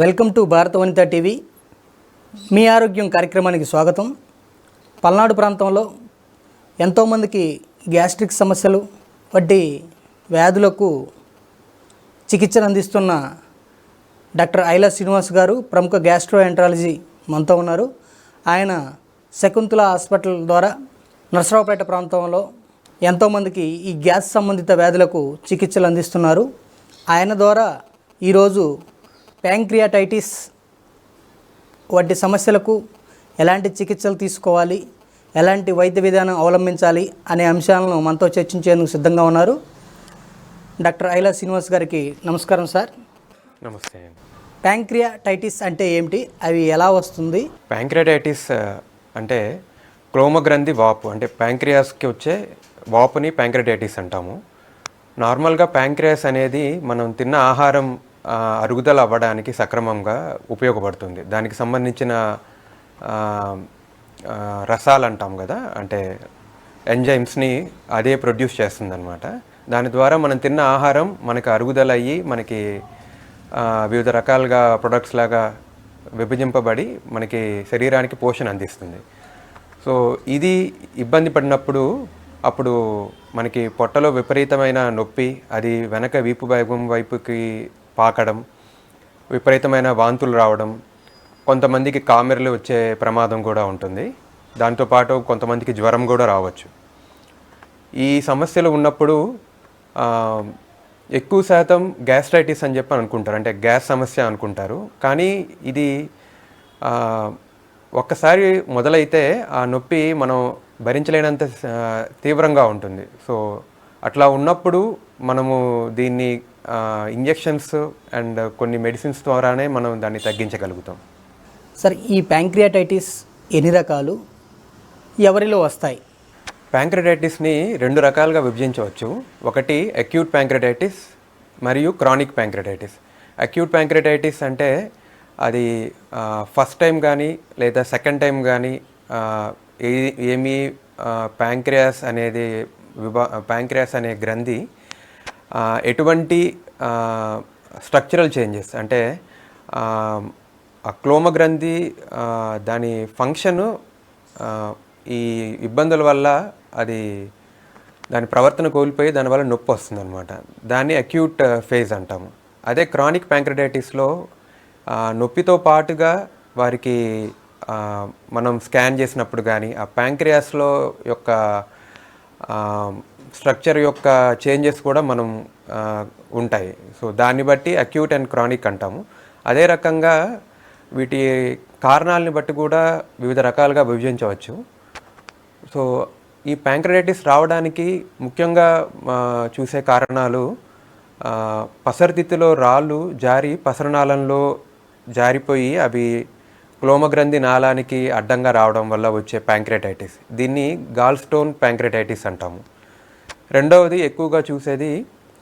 Welcome to భారత వనిత TV. మీ ఆరోగ్యం కార్యక్రమానికి స్వాగతం. పల్నాడు ప్రాంతంలో ఎంతోమందికి గ్యాస్ట్రిక్ సమస్యలు వంటి వ్యాధులకు చికిత్సను అందిస్తున్న డాక్టర్ ఐలా శ్రీనివాస్ గారు ప్రముఖ గ్యాస్ట్రో ఎంట్రాలజీ మనతో ఉన్నారు. ఆయన శకుంతల హాస్పిటల్ ద్వారా నర్సరావుపేట ప్రాంతంలో ఎంతోమందికి ఈ గ్యాస్ సంబంధిత వ్యాధులకు చికిత్సలు అందిస్తున్నారు. ఆయన ద్వారా ఈరోజు ప్యాంక్రియాటైటిస్ వంటి సమస్యలకు ఎలాంటి చికిత్సలు తీసుకోవాలి ఎలాంటి వైద్య విధానం అవలంబించాలి అనే అంశాలను మనతో చర్చించేందుకు సిద్ధంగా ఉన్నారు. డాక్టర్ ఐలా శ్రీనివాస్ గారికి నమస్కారం సార్. నమస్తే ప్యాంక్రియాటైటిస్ అంటే ఏమిటి? అవి ఎలా వస్తుంది? ప్యాంక్రియాటైటిస్ అంటే క్లోమగ్రంథి వాపు అంటే ప్యాంక్రియాస్కి వచ్చే వాపుని ప్యాంక్రియాటైటిస్ అంటాము. నార్మల్గా ప్యాంక్రియాస్ అనేది మనం తిన్న ఆహారం అరుగుదల అవ్వడానికి సక్రమంగా ఉపయోగపడుతుంది. దానికి సంబంధించిన రసాలు అంటాం కదా అంటే ఎంజైమ్స్ని అదే ప్రొడ్యూస్ చేస్తుందన్నమాట. దాని ద్వారా మనం తిన్న ఆహారం మనకి అరుగుదల అయ్యి మనకి వివిధ రకాలుగా ప్రొడక్ట్స్ లాగా విభజింపబడి మనకి శరీరానికి పోషణ అందిస్తుంది. సో ఇది ఇబ్బంది పడినప్పుడు అప్పుడు మనకి పొట్టలో విపరీతమైన నొప్పి అది వెనక వీపు భాగం వైపుకి పాకడం విపరీతమైన వాంతులు రావడం కొంతమందికి కామెరలు వచ్చే ప్రమాదం కూడా ఉంటుంది. దాంతోపాటు కొంతమందికి జ్వరం కూడా రావచ్చు. ఈ సమస్యలు ఉన్నప్పుడు ఎక్కువ శాతం గ్యాస్ట్రైటిస్ అని చెప్పి అనుకుంటారు. అంటే గ్యాస్ సమస్య అనుకుంటారు. కానీ ఇది ఒక్కసారి మొదలైతే ఆ నొప్పి మనం భరించలేనంత తీవ్రంగా ఉంటుంది. సో అట్లా ఉన్నప్పుడు మనము దీన్ని ఇంజెక్షన్స్ అండ్ కొన్ని మెడిసిన్స్ ద్వారానే మనం దాన్ని తగ్గించగలుగుతాం. సార్ ఈ ప్యాంక్రియాటైటిస్ ఎన్ని రకాలు? ఎవరిలో వస్తాయి? ప్యాంక్రటైటిస్ని రెండు రకాలుగా విభజించవచ్చు. ఒకటి అక్యూట్ ప్యాంక్రటైటిస్ మరియు క్రానిక్ ప్యాంక్రటైటిస్ అక్యూట్ ప్యాంక్రటైటిస్ అంటే అది ఫస్ట్ టైం కానీ లేదా సెకండ్ టైం కానీ ఏ ఏమీ ప్యాంక్రియాస్ అనేది విభా ప్యాంక్రియాస్ అనే గ్రంథి ఎటువంటి స్ట్రక్చరల్ చేంజెస్? అంటే ఆ, క్లోమ గ్రంథి దాని ఫంక్షను ఈ ఇబ్బందుల వల్ల అది దాని ప్రవర్తన కోల్పోయి దానివల్ల నొప్పి వస్తుందన్నమాట. దాన్ని అక్యూట్ ఫేజ్ అంటాము. అదే క్రానిక్ ప్యాంక్రటైటిస్లో నొప్పితో పాటుగా వారికి మనం స్కాన్ చేసినప్పుడు కానీ ఆ ప్యాంక్రియాస్లో యొక్క స్ట్రక్చర్ యొక్క చేంజెస్ కూడా మనం ఉంటాయి. సో దాన్ని బట్టి అక్యూట్ అండ్ క్రానిక్ అంటాము. అదే రకంగా వీటి కారణాలని బట్టి కూడా వివిధ రకాలుగా విభజించవచ్చు. సో ఈ ప్యాంక్రటైటిస్ రావడానికి ముఖ్యంగా చూసే కారణాలు ఆ, రాళ్ళు జారి పసరనాళంలో జారిపోయి అవి క్లోమగ్రంథి నాళానికి అడ్డంగా రావడం వల్ల వచ్చే ప్యాంక్రటైటిస్ దీన్ని గాల్ స్టోన్ ప్యాంక్రటైటిస్ అంటాము. రెండవది ఎక్కువగా చూసేది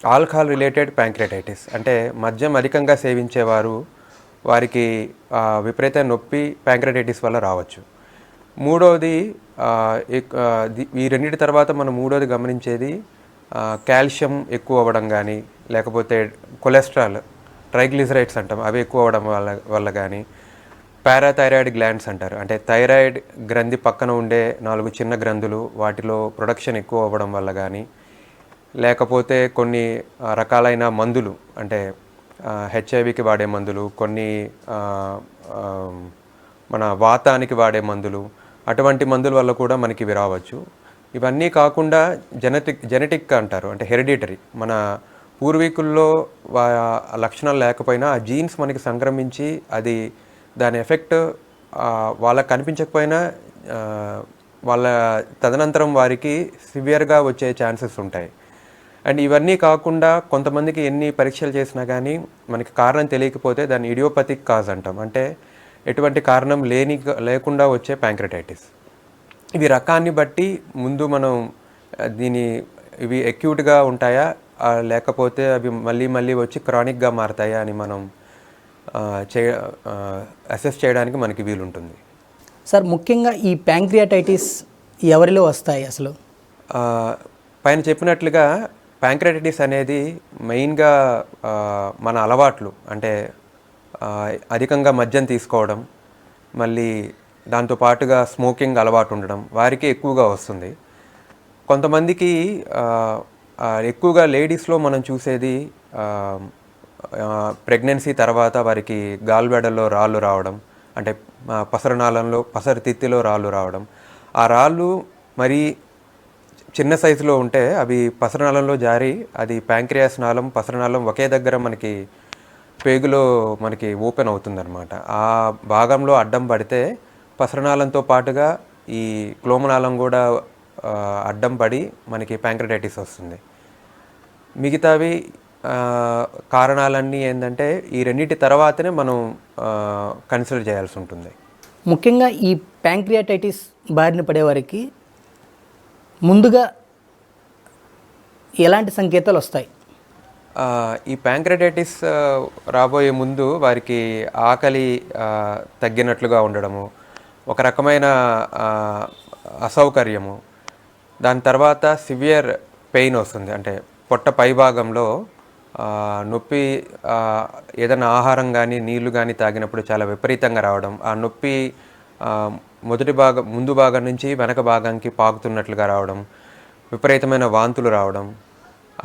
ఆల్కహాల్ రిలేటెడ్ ప్యాంక్రెటైటిస్ అంటే మద్యం అధికంగా సేవించేవారు వారికి విపరీత నొప్పి ప్యాంక్రటైటిస్ వల్ల రావచ్చు. మూడవది ఈ రెండింటి తర్వాత మనం మూడవది గమనించేది కాల్షియం ఎక్కువ అవ్వడం కానీ లేకపోతే కొలెస్ట్రాల్ ట్రైగ్లిజరైడ్స్ అంటాం అవి ఎక్కువ అవ్వడం వల్ల వల్ల కానీ పారాథైరాయిడ్ గ్లాండ్స్ అంటారు. అంటే థైరాయిడ్ గ్రంథి పక్కన ఉండే నాలుగు చిన్న గ్రంథులు వాటిలో ప్రొడక్షన్ ఎక్కువ అవ్వడం వల్ల కానీ లేకపోతే కొన్ని రకాలైన మందులు అంటే హెచ్ఐవికి వాడే మందులు కొన్ని మన వాతానికి వాడే మందులు అటువంటి మందుల వల్ల కూడా మనకి ఇవి రావచ్చు. ఇవన్నీ కాకుండా జెనెటిక్ జెనెటిక్ అంటారు అంటే హెరిడిటరీ. మన పూర్వీకుల్లో వా లక్షణాలు లేకపోయినా ఆ జీన్స్ మనకి సంక్రమించి అది దాని ఎఫెక్ట్ వాళ్ళకు వాళ్ళకి కనిపించకపోయినా వాళ్ళ తదనంతరం వారికి సివియర్గా వచ్చే ఛాన్సెస్ ఉంటాయి. అండ్ ఇవన్నీ కాకుండా కొంతమందికి ఎన్ని పరీక్షలు చేసినా కానీ మనకి కారణం తెలియకపోతే దాన్ని ఇడియోపతిక్ కాజ్ అంటాం. అంటే ఎటువంటి కారణం లేని లేకుండా వచ్చే ప్యాంక్రటైటిస్ ఇవి రకాన్ని బట్టి ముందు మనం దీని ఇవి అక్యూట్గా ఉంటాయా లేకపోతే అవి మళ్ళీ మళ్ళీ వచ్చి క్రానిక్గా మారతాయా అని మనం చే అసెస్ చేయడానికి మనకి వీలుంటుంది. సార్ ముఖ్యంగా ఈ ప్యాంక్రియాటైటిస్ ఎవరిలో వస్తాయి అసలు? పైన చెప్పినట్లుగా ప్యాంక్రటైటిస్ అనేది మెయిన్గా మన అలవాట్లు. అంటే అధికంగా మద్యం తీసుకోవడం మళ్ళీ దాంతో పాటుగా స్మోకింగ్ అలవాటు ఉండడం వారికి ఎక్కువగా వస్తుంది. కొంతమందికి ఎక్కువగా లేడీస్లో మనం చూసేది ప్రెగ్నెన్సీ తర్వాత వారికి గాల్బెడల్లో రాళ్ళు రావడం అంటే పసరనాళంలో పసరు తిత్తిలో రాళ్ళు రావడం. ఆ రాళ్ళు మరీ చిన్న సైజులో ఉంటే అవి పసరనాళంలో జారి అది ప్యాంక్రియాస్ నాళం పసరనాళం ఒకే దగ్గర మనకి పేగులో మనకి ఓపెన్ అవుతుందన్నమాట. ఆ భాగంలో అడ్డం పడితే పసరనాళంతో పాటుగా ఈ క్లోమనాళం కూడా అడ్డం పడి మనకి ప్యాంక్రటైటిస్ వస్తుంది. మిగతావి కారణాలన్నీ ఏంటంటే ఈ రెండింటి తర్వాతనే మనం కన్సిడర్ చేయాల్సి ఉంటుంది. ముఖ్యంగా ఈ ప్యాంక్రియాటైటిస్ బారిన పడేవారికి ముందుగా ఎలాంటి సంకేతాలు వస్తాయి? ఈ ప్యాంక్రటైటిస్ రాబోయే ముందు వారికి ఆకలి తగ్గినట్లుగా ఉండడము ఒక రకమైన అసౌకర్యము. దాని తర్వాత సివియర్ పెయిన్ వస్తుంది. అంటే పొట్ట పైభాగంలో నొప్పి ఏదైనా ఆహారం కానీ నీళ్ళు కానీ తాగినప్పుడు చాలా విపరీతంగా రావడం ఆ నొప్పి మొదటి భాగం ముందు భాగం నుంచి వెనక భాగానికి పాకుతున్నట్లుగా రావడం విపరీతమైన వాంతులు రావడం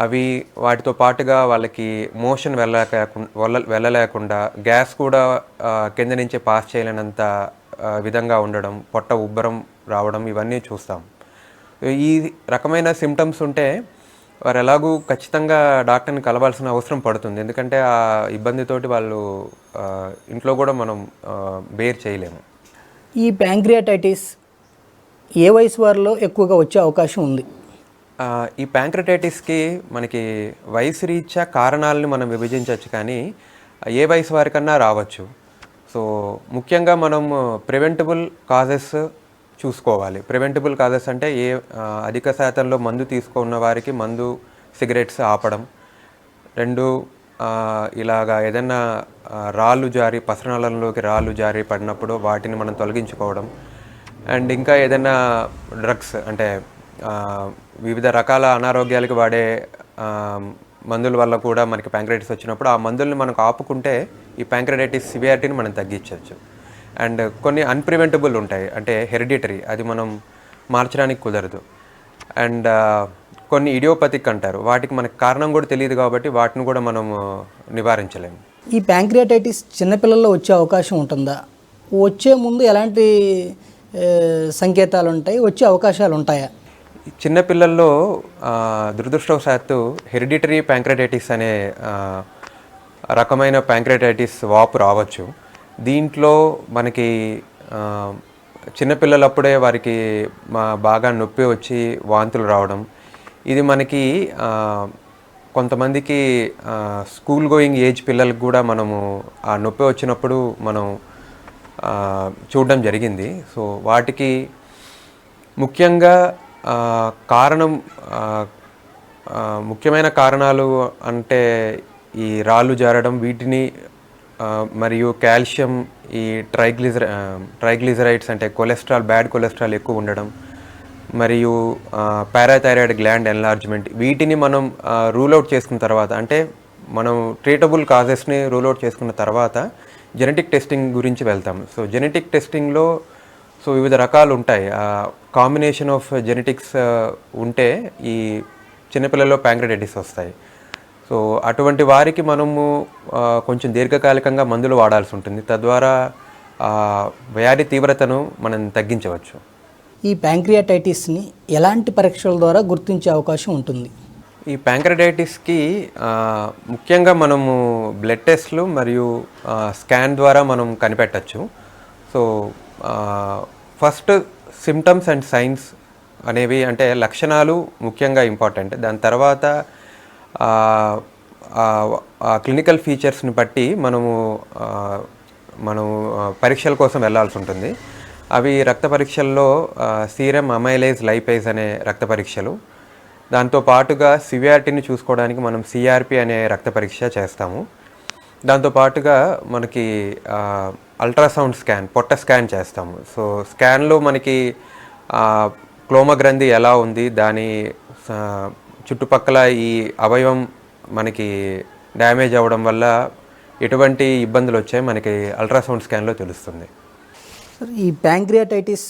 అవి వాటితో పాటుగా వాళ్ళకి మోషన్ వెళ్ళలేక వెళ్ళలేకుండా గ్యాస్ కూడా కింద నుంచి పాస్ చేయలేనంత విధంగా ఉండడం పొట్ట ఉబ్బరం రావడం ఇవన్నీ చూస్తాం. ఈ రకమైన సిమ్టమ్స్ ఉంటే వారు ఎలాగూ ఖచ్చితంగా డాక్టర్ని కలవాల్సిన అవసరం పడుతుంది. ఎందుకంటే ఆ ఇబ్బందితోటి వాళ్ళు ఇంట్లో కూడా మనం బేర్ చేయలేము. ఈ ప్యాంక్రియాటైటిస్ ఏ వయసు వారిలో ఎక్కువగా వచ్చే అవకాశం ఉంది? ఈ ప్యాంక్రటైటిస్కి మనకి వయసు రీత్యా కారణాలను మనం విభజించవచ్చు కానీ ఏ వయసు వారికన్నా రావచ్చు. సో ముఖ్యంగా మనం ప్రివెంటబుల్ కాజెస్ చూసుకోవాలి. ప్రివెంటబుల్ కాజెస్ అంటే ఏ అధిక శాతంలో మందు తీసుకున్న వారికి మందు సిగరెట్స్ ఆపడం. రెండు ఇలాగా ఏదైనా రాళ్ళు జారి పసరాలలోకి రాళ్ళు జారి పడినప్పుడు వాటిని మనం తొలగించుకోవడం. అండ్ ఇంకా ఏదైనా డ్రగ్స్ అంటే వివిధ రకాల అనారోగ్యాలకు వాడే మందుల వల్ల కూడా మనకి ప్యాంక్రైటిస్ వచ్చినప్పుడు ఆ మందుల్ని మనకు ఆపుకుంటే ఈ ప్యాంక్రైటిస్ సివియారిటీని మనం తగ్గించవచ్చు. అండ్ కొన్ని అన్ప్రివెంటబుల్ ఉంటాయి. అంటే హెరిడిటరీ అది మనం మార్చడానికి కుదరదు. అండ్ కొన్ని ఇడియోపతిక్ అంటారు. వాటికి మనకు కారణం కూడా తెలియదు కాబట్టి వాటిని కూడా మనం నివారించలేము. ఈ ప్యాంక్రియాటైటిస్ చిన్నపిల్లల్లో వచ్చే అవకాశం ఉంటుందా? వచ్చే ముందు ఎలాంటి సంకేతాలు ఉంటాయి? వచ్చే అవకాశాలు ఉంటాయా? చిన్నపిల్లల్లో దురదృష్టవశాత్తు హెరిడిటరీ ప్యాంక్రటైటిస్ అనే రకమైన ప్యాంక్రటైటిస్ వాపు రావచ్చు. దీంట్లో మనకి చిన్నపిల్లలప్పుడే వారికి మా బాగా నొప్పి వచ్చి వాంతులు రావడం ఇది మనకి కొంతమందికి స్కూల్ గోయింగ్ ఏజ్ పిల్లలకు కూడా మనము ఆ నొప్పి వచ్చినప్పుడు మనం చూడడం జరిగింది. సో వాటికి ముఖ్యంగా కారణం ముఖ్యమైన కారణాలు అంటే ఈ రాళ్ళు జారడం వీటిని మరియు కాల్షియం ఈ ట్రైగ్లిజర ట్రైగ్లిజరైడ్స్ అంటే కొలెస్ట్రాల్ బ్యాడ్ కొలెస్ట్రాల్ ఎక్కువ ఉండడం మరియు పారాథైరాయిడ్ గ్లాండ్ ఎన్లార్జ్మెంట్. వీటిని మనం రూల్ అవుట్ చేసుకున్న తర్వాత అంటే మనం ట్రీటబుల్ కాజెస్ని రూల్ అవుట్ చేసుకున్న తర్వాత జెనెటిక్ టెస్టింగ్ గురించి వెళ్తాం. సో జెనెటిక్ టెస్టింగ్లో సో వివిధ రకాలు ఉంటాయి కాంబినేషన్ ఆఫ్ జెనెటిక్స్ ఉంటే ఈ చిన్నపిల్లల్లో ప్యాంక్రటైటిస్ వస్తాయి. సో అటువంటి వారికి మనము కొంచెం దీర్ఘకాలికంగా మందులు వాడాల్సి ఉంటుంది. తద్వారా వ్యాధి తీవ్రతను మనం తగ్గించవచ్చు. ఈ ప్యాంక్రియాటైటిస్ని ఎలాంటి పరీక్షల ద్వారా గుర్తించే అవకాశం ఉంటుంది? ఈ ప్యాంక్రటైటిస్కి ముఖ్యంగా మనము బ్లడ్ టెస్ట్లు మరియు స్కాన్ ద్వారా మనం కనిపెట్టచ్చు. So first symptoms and signs అనేవి అంటే లక్షణాలు ముఖ్యంగా ఇంపార్టెంట్. దాని తర్వాత క్లినికల్ ఫీచర్స్ని బట్టి మనము మనము పరీక్షల కోసం వెళ్ళాల్సి ఉంటుంది. అవి రక్త పరీక్షల్లో సీరం అమైలైజ్ లైపేజ్ అనే రక్త పరీక్షలు. దాంతో పాటుగా సివియారిటీని చూసుకోవడానికి మనం సిఆర్పి అనే రక్త పరీక్ష చేస్తాము. దాంతో పాటుగా మనకి అల్ట్రాసౌండ్ స్కాన్ పొట్ట స్కాన్ చేస్తాము. సో స్కాన్లో మనకి క్లోమగ్రంథి గ్రంథి ఎలా ఉంది దాని చుట్టుపక్కల ఈ అవయవం మనకి డ్యామేజ్ అవ్వడం వల్ల ఎటువంటి ఇబ్బందులు వచ్చాయి మనకి అల్ట్రాసౌండ్ స్కాన్లో తెలుస్తుంది. ఈ ప్యాంక్రియాటైటిస్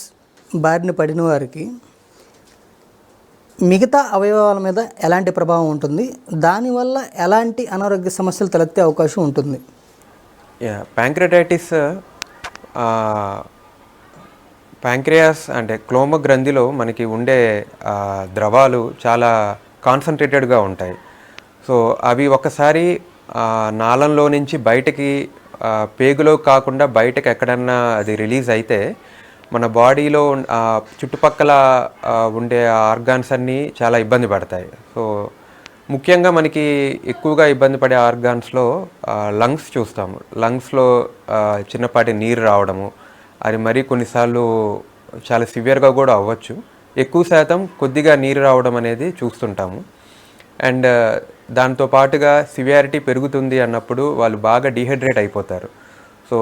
బారిన పడిన వారికి మిగతా అవయవాల మీద ఎలాంటి ప్రభావం ఉంటుంది? దానివల్ల ఎలాంటి అనారోగ్య సమస్యలు తలెత్తే అవకాశం ఉంటుంది? ప్యాంక్రియాటైటిస్ ప్యాంక్రియాస్ అంటే క్లోమ గ్రంథిలో మనకి ఉండే ద్రవాలు చాలా కాన్సన్ట్రేటెడ్గా ఉంటాయి. సో అవి ఒకసారి నాళంలో నుంచి బయటకి పేగులో కాకుండా బయటకు ఎక్కడన్నా అది రిలీజ్ అయితే మన బాడీలో చుట్టుపక్కల ఉండే ఆర్గాన్స్ అన్నీ చాలా ఇబ్బంది పడతాయి. సో ముఖ్యంగా మనకి ఎక్కువగా ఇబ్బంది పడే ఆర్గాన్స్లో లంగ్స్ చూస్తాము. లంగ్స్లో చిన్నపాటి నీరు రావడము అది మరీ కొన్నిసార్లు చాలా సివియర్గా కూడా అవ్వచ్చు. ఎక్కువ శాతం కొద్దిగా నీరు రావడం అనేది చూస్తుంటాము. అండ్ దాంతో పాటుగా సివియారిటీ పెరుగుతుంది అన్నప్పుడు వాళ్ళు బాగా డిహైడ్రేట్ అయిపోతారు. సో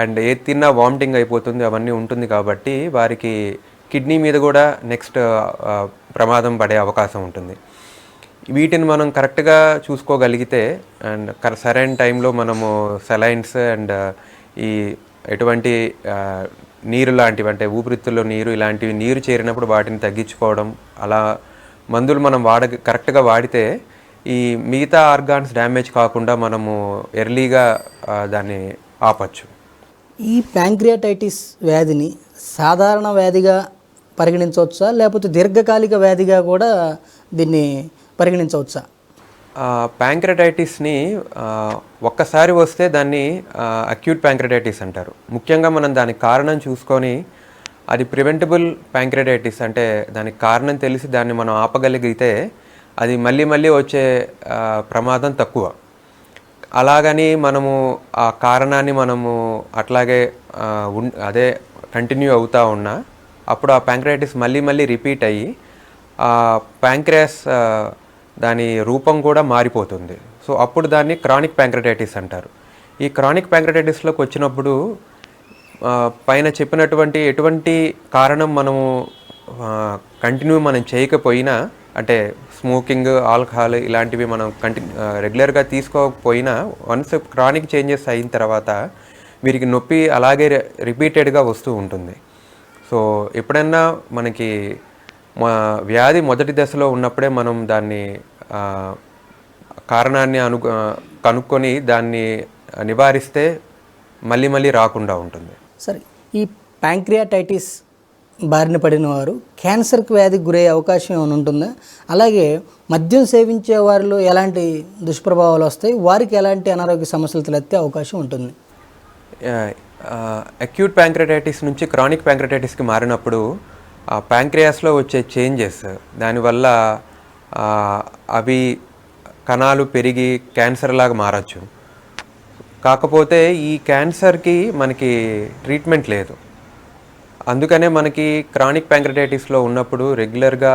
అండ్ ఏది తిన్నా వామిటింగ్ అయిపోతుంది అవన్నీ ఉంటుంది కాబట్టి వారికి కిడ్నీ మీద కూడా నెక్స్ట్ ప్రమాదం పడే అవకాశం ఉంటుంది. వీటిని మనం కరెక్ట్గా చూసుకోగలిగితే అండ్ కర సరైన టైంలో మనము సెలైన్స్ అండ్ ఈ ఎటువంటి నీరు లాంటివి అంటే ఊపిరితిత్తుల్లో నీరు ఇలాంటివి నీరు చేరినప్పుడు వాటిని తగ్గించుకోవడం అలా మందులు మనం వాడ కరెక్ట్గా వాడితే ఈ మిగతా ఆర్గాన్స్ డ్యామేజ్ కాకుండా మనము ఎర్లీగా దాన్ని ఆపచ్చు. ఈ ప్యాంక్రియాటైటిస్ వ్యాధిని సాధారణ వ్యాధిగా పరిగణించవచ్చా? లేకపోతే దీర్ఘకాలిక వ్యాధిగా కూడా దీన్ని పరిగణించవచ్చా? ప్యాంక్రటైటిస్ని ఒక్కసారి వస్తే దాన్ని అక్యూట్ ప్యాంక్రటైటిస్ అంటారు. ముఖ్యంగా మనం దానికి కారణం చూసుకొని అది ప్రివెంటబుల్ ప్యాంక్రటైటిస్ అంటే దానికి కారణం తెలిసి దాన్ని మనం ఆపగలిగితే అది మళ్ళీ మళ్ళీ వచ్చే ప్రమాదం తక్కువ. అలాగని మనము ఆ కారణాన్ని మనము అట్లాగే అదే కంటిన్యూ అవుతూ ఉన్నా అప్పుడు ఆ ప్యాంక్రైటిస్ మళ్ళీ మళ్ళీ రిపీట్ అయ్యి ఆ ప్యాంక్రియాస్ దాని రూపం కూడా మారిపోతుంది. సో అప్పుడు దాన్ని క్రానిక్ ప్యాంక్రటైటిస్ అంటారు. ఈ క్రానిక్ ప్యాంక్రటైటిస్లోకి వచ్చినప్పుడు పైన చెప్పినటువంటి ఎటువంటి కారణం మనము కంటిన్యూ మనం చేయకపోయినా అంటే స్మోకింగ్ ఆల్కహాల్ ఇలాంటివి మనం కంటిన్యూ రెగ్యులర్గా తీసుకోకపోయినా వన్స్ క్రానిక్ చేంజెస్ అయిన తర్వాత వీరికి నొప్పి అలాగే రిపీటెడ్గా వస్తూ ఉంటుంది. సో ఎప్పుడన్నా మనకి మా వ్యాధి మొదటి దశలో ఉన్నప్పుడే మనం దాన్ని కారణాన్ని అను కనుక్కొని దాన్ని నివారిస్తే మళ్ళీ మళ్ళీ రాకుండా ఉంటుంది. సరే ఈ ప్యాంక్రియాటైటిస్ బారిన పడిన వారు క్యాన్సర్కి వ్యాధికి గురయ్యే అవకాశం ఏమైనా ఉంటుందా? అలాగే మద్యం సేవించే వారిలో ఎలాంటి దుష్ప్రభావాలు వస్తాయి? వారికి ఎలాంటి అనారోగ్య సమస్యలు తలెత్తే అవకాశం ఉంటుంది? అక్యూట్ ప్యాంక్రటైటిస్ నుంచి క్రానిక్ ప్యాంక్రటైటిస్కి మారినప్పుడు ప్యాంక్రియాస్లో వచ్చే చేంజెస్ దానివల్ల అవి కణాలు పెరిగి క్యాన్సర్ లాగా మారచ్చు. కాకపోతే ఈ క్యాన్సర్కి మనకి ట్రీట్మెంట్ లేదు. అందుకనే మనకి క్రానిక్ ప్యాంక్రటైటిస్లో ఉన్నప్పుడు రెగ్యులర్గా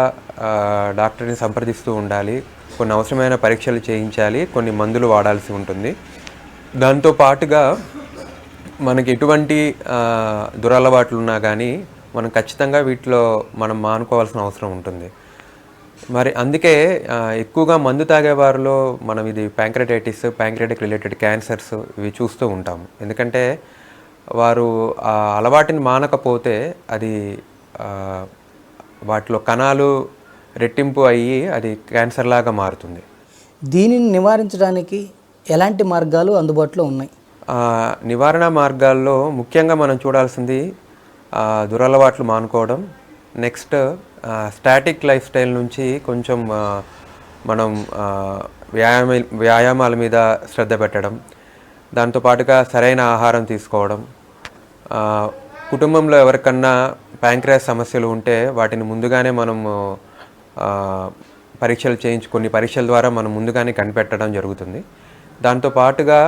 డాక్టర్ని సంప్రదిస్తూ ఉండాలి. కొన్ని అవసరమైన పరీక్షలు చేయించాలి. కొన్ని మందులు వాడాల్సి ఉంటుంది. దాంతో పాటుగా మనకి ఎటువంటి దురలవాట్లు ఉన్నా కానీ మనం ఖచ్చితంగా వీటిలో మనం మానుకోవాల్సిన అవసరం ఉంటుంది. మరి అందుకే ఎక్కువగా మందు తాగే వారిలో మనం ఇది ప్యాంక్రటైటిస్ ప్యాంక్రటిక్ రిలేటెడ్ క్యాన్సర్స్ ఇవి చూస్తూ ఉంటాము. ఎందుకంటే వారు ఆ అలవాటుని మానకపోతే అది వాటిలో కణాలు రెట్టింపు అయ్యి అది క్యాన్సర్ లాగా మారుతుంది. దీనిని నివారించడానికి ఎలాంటి మార్గాలు అందుబాటులో ఉన్నాయి? నివారణ మార్గాల్లో ముఖ్యంగా మనం చూడాల్సింది దురలవాట్లు మానుకోవడం. నెక్స్ట్ స్టాటిక్ లైఫ్ స్టైల్ నుంచి కొంచెం మనం వ్యాయామ వ్యాయామాల మీద శ్రద్ధ పెట్టడం. దాంతోపాటుగా సరైన ఆహారం తీసుకోవడం కుటుంబంలో ఎవరికన్నా ప్యాంక్రియాస్ సమస్యలు ఉంటే వాటిని ముందుగానే మనము పరీక్షలు చేయించు కొన్ని పరీక్షల ద్వారా మనం ముందుగానే కనిపెట్టడం జరుగుతుంది. దాంతో పాటుగా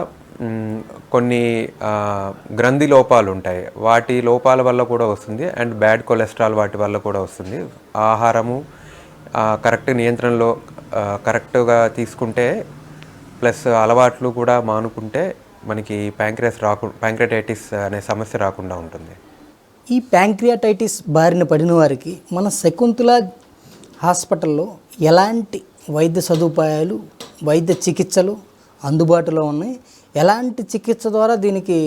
కొన్ని గ్రంథి లోపాలు ఉంటాయి. వాటి లోపాల వల్ల కూడా వస్తుంది అండ్ బ్యాడ్ కొలెస్ట్రాల్ వాటి వల్ల కూడా వస్తుంది. ఆహారము కరెక్ట్ నియంత్రణలో కరెక్ట్గా తీసుకుంటే ప్లస్ అలవాట్లు కూడా మానుకుంటే మనకి ప్యాంక్రియాస్ రాకు ప్యాంక్రటైటిస్ అనే సమస్య రాకుండా ఉంటుంది. ఈ ప్యాంక్రియాటైటిస్ బారిన పడిన వారికి మన శకుంతల హాస్పిటల్లో ఎలాంటి వైద్య సదుపాయాలు వైద్య చికిత్సలు అందుబాటులో ఉన్నాయి? ఎలాంటి చికిత్స ద్వారా దీనికి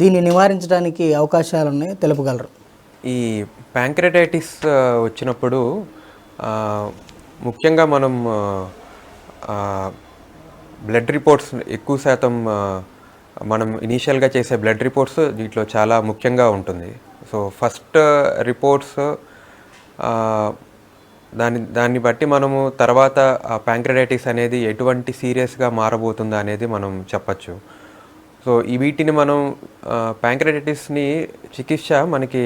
దీన్ని నివారించడానికి అవకాశాలు ఉన్నాయో తెలుపగలరు? ఈ ప్యాంక్రటైటిస్ వచ్చినప్పుడు ముఖ్యంగా మనం బ్లడ్ రిపోర్ట్స్ ఎక్కువ శాతం మనం ఇనీషియల్గా చేసే బ్లడ్ రిపోర్ట్స్ దీంట్లో చాలా ముఖ్యంగా ఉంటుంది. సో ఫస్ట్ రిపోర్ట్స్ దాని దాన్ని బట్టి మనము తర్వాత ప్యాంక్రడైటిస్ అనేది ఎటువంటి సీరియస్గా మారబోతుందా అనేది మనం చెప్పచ్చు. సో ఈ వీటిని మనం ప్యాంక్రడైటిస్ని చికిత్స మనకి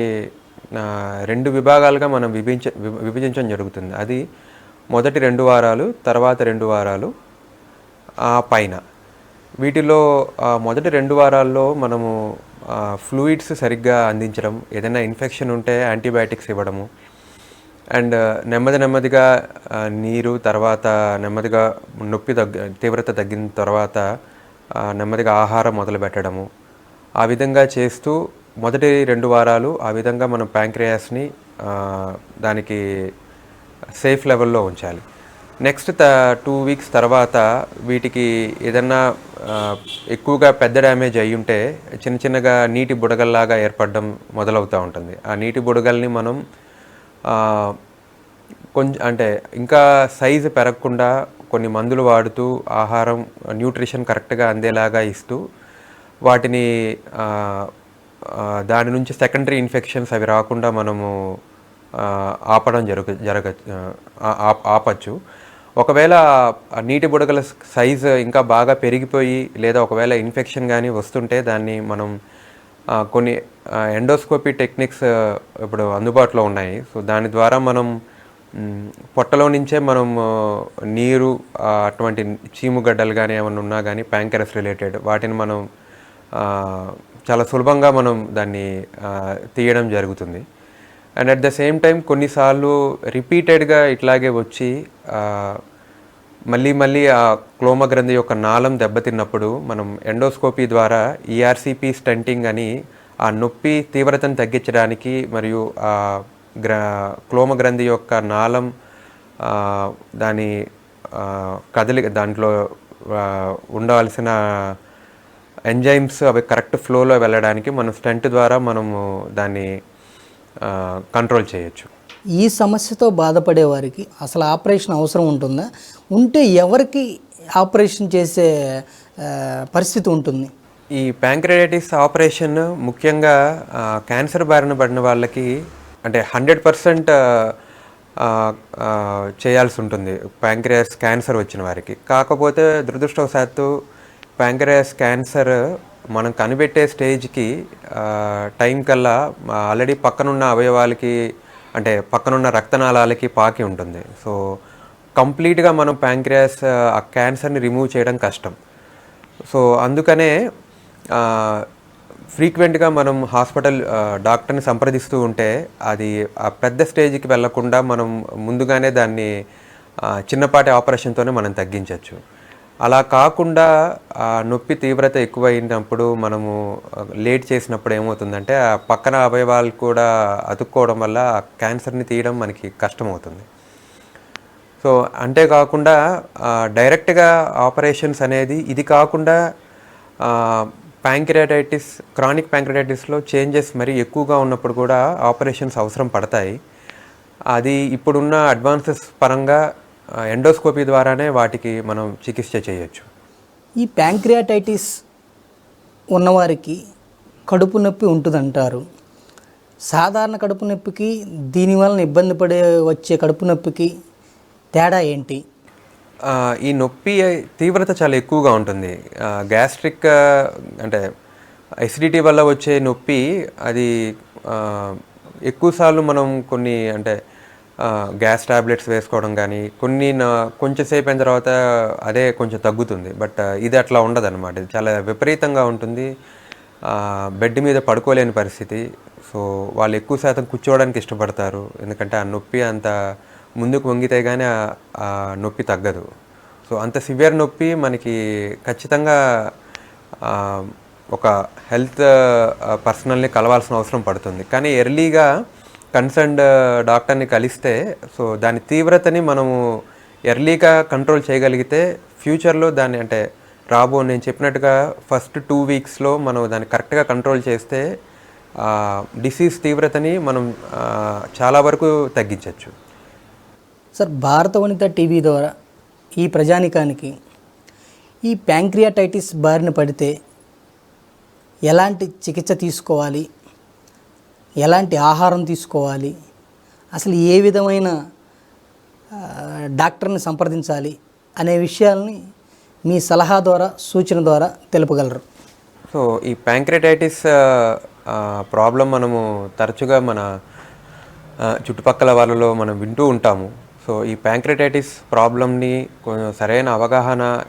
రెండు విభాగాలుగా మనం విభించ విభజించడం జరుగుతుంది. అది మొదటి రెండు వారాలు తర్వాత రెండు వారాలు ఆ పైన. వీటిలో మొదటి రెండు వారాల్లో మనము ఫ్లూయిడ్స్ సరిగ్గా అందించడం ఏదైనా ఇన్ఫెక్షన్ ఉంటే యాంటీబయాటిక్స్ ఇవ్వడము. అండ్ నెమ్మది నెమ్మదిగా నీరు తర్వాత నెమ్మదిగా నొప్పి తగ్గ తీవ్రత తగ్గిన తర్వాత నెమ్మదిగా ఆహారం మొదలు పెట్టడము ఆ విధంగా చేస్తూ మొదటి రెండు వారాలు ఆ విధంగా మనం ప్యాంక్రియాస్ని దానికి సేఫ్ లెవెల్లో ఉంచాలి. నెక్స్ట్ త టూ వీక్స్ తర్వాత వీటికి ఏదన్నా ఎక్కువగా పెద్ద డ్యామేజ్ అయి ఉంటే చిన్న చిన్నగా నీటి బుడగల్లాగా ఏర్పడడం మొదలవుతూ ఉంటుంది. ఆ నీటి బుడగల్ని మనం కొంచెం అంటే ఇంకా సైజు పెరగకుండా కొన్ని మందులు వాడుతూ ఆహారం న్యూట్రిషన్ కరెక్ట్గా అందేలాగా ఇస్తూ వాటిని దాని నుంచి సెకండరీ ఇన్ఫెక్షన్స్ అవి రాకుండా మనము ఆపడం జరుగు జరగ ఆపచ్చు. ఒకవేళ నీటి బుడగల సైజు ఇంకా బాగా పెరిగిపోయి లేదా ఒకవేళ ఇన్ఫెక్షన్ కానీ వస్తుంటే దాన్ని మనం కొన్ని ఎండోస్కోపీ టెక్నిక్స్ ఇప్పుడు అందుబాటులో ఉన్నాయి. సో దాని ద్వారా మనం పొట్టలో నుంచే మనం నీరు అటువంటి చీముగడ్డలు కానీ ఏమైనా ఉన్నా కానీ ప్యాంకరస్ రిలేటెడ్ వాటిని మనం చాలా సులభంగా మనం దాన్ని తీయడం జరుగుతుంది. And at the same time కొన్నిసార్లు రిపీటెడ్గా ఇట్లాగే వచ్చి మళ్ళీ మళ్ళీ ఆ క్లోమ గ్రంథి యొక్క నాళం దెబ్బతిన్నప్పుడు మనం ఎండోస్కోపీ ద్వారా ఈఆర్సిపి స్టంటింగ్ అని ఆ నొప్పి తీవ్రతను తగ్గించడానికి మరియు ఆ గ్ర క్లోమ గ్రంథి యొక్క నాళం దాని కదలి దాంట్లో ఉండవలసిన ఎంజైమ్స్ అవి కరెక్ట్ ఫ్లోలో వెళ్ళడానికి మనం స్టంట్ ద్వారా మనము దాన్ని కంట్రోల్ చేయొచ్చు. ఈ సమస్యతో బాధపడే వారికి అసలు ఆపరేషన్ అవసరం ఉంటుందా? ఉంటే ఎవరికి ఆపరేషన్ చేసే పరిస్థితి ఉంటుంది? ఈ ప్యాంక్రయాటిస్ ఆపరేషన్ ముఖ్యంగా క్యాన్సర్ బారిన పడిన వాళ్ళకి అంటే హండ్రెడ్ పర్సెంట్ చేయాల్సి ఉంటుంది. ప్యాంక్రియాస్ క్యాన్సర్ వచ్చిన వారికి. కాకపోతే దురదృష్టవశాత్తు ప్యాంక్రియాస్ క్యాన్సర్ మనం కనిపెట్టే స్టేజ్కి టైం కల్లా ఆల్రెడీ పక్కనున్న అవయవాలకి అంటే పక్కనున్న రక్తనాళాలకి పాకి ఉంటుంది. సో కంప్లీట్గా మనం ప్యాంక్రియాస్ ఆ క్యాన్సర్ని రిమూవ్ చేయడం కష్టం. సో అందుకనే ఫ్రీక్వెంట్గా మనం హాస్పిటల్ డాక్టర్ని సంప్రదిస్తూ ఉంటే అది ఆ పెద్ద స్టేజ్కి వెళ్ళకుండా మనం ముందుగానే దాన్ని చిన్నపాటి ఆపరేషన్తోనే మనం తగ్గించవచ్చు అలా కాకుండా ఆ నొప్పి తీవ్రత ఎక్కువైనప్పుడు మనము లేట్ చేసినప్పుడు ఏమవుతుందంటే ఆ పక్కన అవయవాలు కూడా అతుక్కోవడం వల్ల ఆ క్యాన్సర్ని తీయడం మనకి కష్టమవుతుంది. సో అంతేకాకుండా డైరెక్ట్గా ఆపరేషన్స్ అనేది ఇది కాకుండా ప్యాంక్రియాటైటిస్ క్రానిక్ ప్యాంక్రియాటైటిస్లో చేంజెస్ మరీ ఎక్కువగా ఉన్నప్పుడు కూడా ఆపరేషన్స్ అవసరం పడతాయి. అది ఇప్పుడున్న అడ్వాన్సెస్ పరంగా ఎండోస్కోపీ ద్వారానే వాటికి మనం చికిత్స చేయొచ్చు. ఈ ప్యాంక్రియాటైటిస్ ఉన్నవారికి కడుపు నొప్పి ఉంటుందంటారు. సాధారణ కడుపు నొప్పికి దీనివలన ఇబ్బంది పడే వచ్చే కడుపు నొప్పికి తేడా ఏంటి? ఈ నొప్పి తీవ్రత చాలా ఎక్కువగా ఉంటుంది. గ్యాస్ట్రిక్ అంటే ఎసిడిటీ వల్ల వచ్చే నొప్పి అది ఎక్కువసార్లు మనం కొన్ని అంటే గ్యాస్ టాబ్లెట్స్ వేసుకోవడం కానీ కొన్ని నా- కొంచెంసేపు అయిన తర్వాత అదే కొంచెం తగ్గుతుంది. బట్ ఇది అట్లా ఉండదు అనమాట ఇది చాలా విపరీతంగా ఉంటుంది. బెడ్ మీద పడుకోలేని పరిస్థితి. సో వాళ్ళు ఎక్కువ శాతం కూర్చోవడానికి ఇష్టపడతారు. ఎందుకంటే ఆ నొప్పి అంత ముందుకు వంగితే కానీ ఆ- నొప్పి తగ్గదు. సో అంత సివియర్ నొప్పి మనకి ఖచ్చితంగా ఒక హెల్త్ పర్సనల్ని కలవాల్సిన అవసరం పడుతుంది. కానీ ఎర్లీగా కన్సర్న్డ్ డాక్టర్ని కలిస్తే సో దాని తీవ్రతని మనము ఎర్లీగా కంట్రోల్ చేయగలిగితే ఫ్యూచర్లో దాన్ని అంటే రాబో నేను చెప్పినట్టుగా ఫస్ట్ టూ వీక్స్లో మనం దాన్ని కరెక్ట్గా కంట్రోల్ చేస్తే డిసీజ్ తీవ్రతని మనం చాలా వరకు తగ్గించవచ్చు సార్ భారత వనిత టీవీ ద్వారా ఈ ప్రజానికానికి ఈ ప్యాంక్రియాటైటిస్ బారిన పడితే ఎలాంటి చికిత్స తీసుకోవాలి? ఎలాంటి ఆహారం తీసుకోవాలి? అసలు ఏ విధమైన డాక్టర్ని సంప్రదించాలి అనే విషయాల్ని మీ సలహా ద్వారా సూచన ద్వారా తెలుపగలరు. సో ఈ ప్యాంక్రటైటిస్ ప్రాబ్లం మనము తరచుగా మన చుట్టుపక్కల వాళ్ళలో మనం వింటూ ఉంటాము. సో ఈ ప్యాంక్రటైటిస్ ప్రాబ్లమ్ని కొంచెం సరైన అవగాహన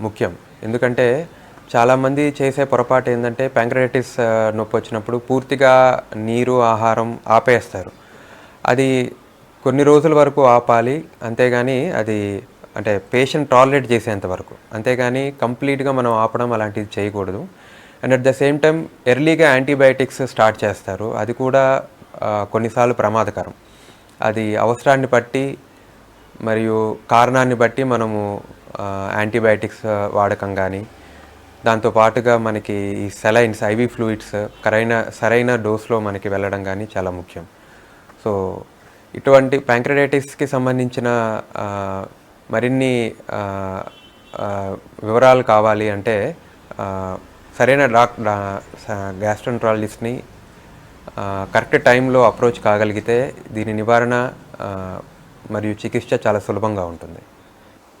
ముఖ్యం. ఎందుకంటే చాలామంది చేసే పొరపాటు ఏంటంటే ప్యాంక్రటైటిస్ నొప్పి వచ్చినప్పుడు పూర్తిగా నీరు ఆహారం ఆపేస్తారు. అది కొన్ని రోజుల వరకు ఆపాలి అంతేగాని అది అంటే పేషెంట్ టాలరేట్ చేసేంత వరకు. అంతేగాని కంప్లీట్గా మనం ఆపడం అలాంటిది చేయకూడదు. And at the same time ఎర్లీగా యాంటీబయాటిక్స్ స్టార్ట్ చేస్తారు. అది కూడా కొన్నిసార్లు ప్రమాదకరం. అది అవసరాన్ని బట్టి మరియు కారణాన్ని బట్టి మనము యాంటీబయాటిక్స్ వాడకం కానీ దాంతో పాటుగా మనకి ఈ సెలైన్స్ ఐవి ఫ్లూయిడ్స్ కరైన సరైన డోస్లో మనకి వెళ్ళడం కానీ చాలా ముఖ్యం. సో ఇటువంటి ప్యాంక్రడైటిస్కి సంబంధించిన మరిన్ని వివరాలు కావాలి అంటే సరైన డాక్ గ్యాస్ట్రంట్రాలజిస్ట్ని కరెక్ట్ టైంలో అప్రోచ్ కాగలిగితే దీని నివారణ మరియు చికిత్స చాలా సులభంగా ఉంటుంది.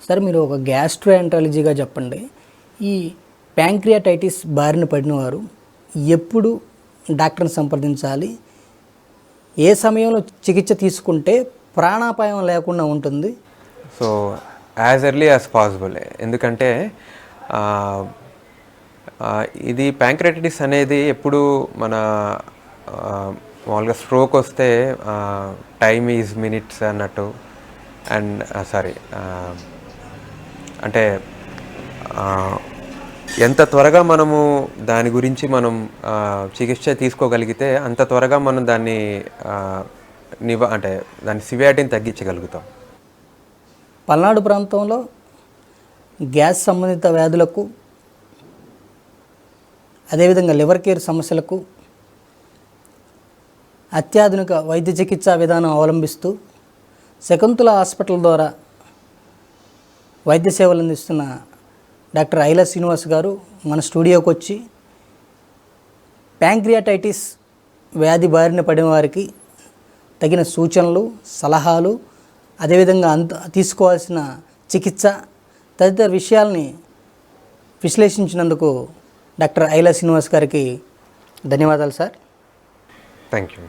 సార్ మీరు ఒక గ్యాస్ట్రో ఎంట్రాలజీగా చెప్పండి. ఈ ప్యాంక్రియాటైటిస్ బారిన పడినవారు ఎప్పుడు డాక్టర్ని సంప్రదించాలి? ఏ సమయంలో చికిత్స తీసుకుంటే ప్రాణాపాయం లేకుండా ఉంటుంది? So as early as possible ఎందుకంటే ఇది ప్యాంక్రటిటిస్ అనేది ఎప్పుడు మన మామూలుగా స్ట్రోక్ వస్తే టైమ్ ఈజ్ మినిట్స్ అన్నట్టు. అండ్ సారీ అంటే ఎంత త్వరగా మనము దాని గురించి మనం చికిత్స తీసుకోగలిగితే అంత త్వరగా మనం దాన్ని నివ అంటే దాని సివియారిటీని తగ్గించగలుగుతాం. పల్నాడు ప్రాంతంలో గ్యాస్ సంబంధిత వ్యాధులకు అదేవిధంగా లివర్ కేర్ సమస్యలకు అత్యాధునిక వైద్య చికిత్సా విధానం అవలంబిస్తూ శకుంతల హాస్పిటల్ ద్వారా వైద్య సేవలు అందిస్తున్న డాక్టర్ ఐల శ్రీనివాస్ గారు మన స్టూడియోకి వచ్చి ప్యాంక్రియాటైటిస్ వ్యాధి బారిన పడిన వారికి తగిన సూచనలు సలహాలు అదేవిధంగా అంత తీసుకోవాల్సిన చికిత్స తదితర విషయాల్ని విశ్లేషించినందుకు డాక్టర్ ఐల శ్రీనివాస్ గారికి ధన్యవాదాలు సార్. Thank you